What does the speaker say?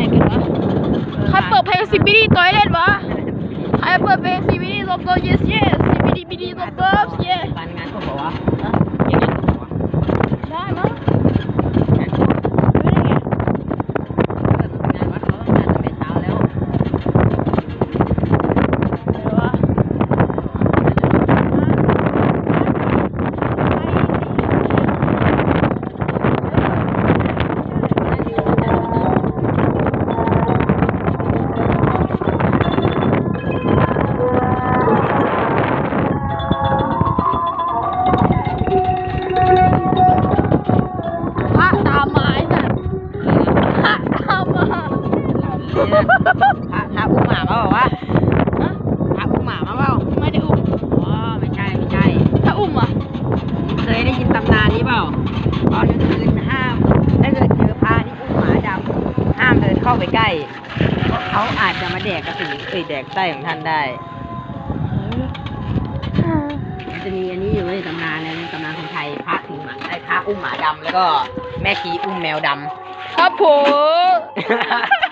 ปิดเพลงอะไรกันวะใครเปิดเพลงซีบีดีตัวเล่นวะใครเปิดเพลงซีบีดีตัวตัว yes yes ซีบีดีบีดีตัวตัว yes พระอุ้มหมาเปล่าวะฮะพระอุ้มหมามาเปล่าไม่ได้อุ้มอ๋อไม่ใช่ไม่ใช่ ถ้าอุ้มอะเคยได้ยินตำนานนี้เปล่าตอนกลางคืนห้ามถ้าเกิดเจอพระที่อุ้มหมาดำห้ามเดินเข้าไปใกล้เพราะเขาอาจจะมาแดกกระสีเอ้ยแดกไส้ของท่านได้มันจะมีอันนี้อยู่ในตำนานในตำนานคนไทยพระถือหมาไอ้พระอุ้มหมาดำแล้วก็แม่ชีอุ้มแมวดำครับผม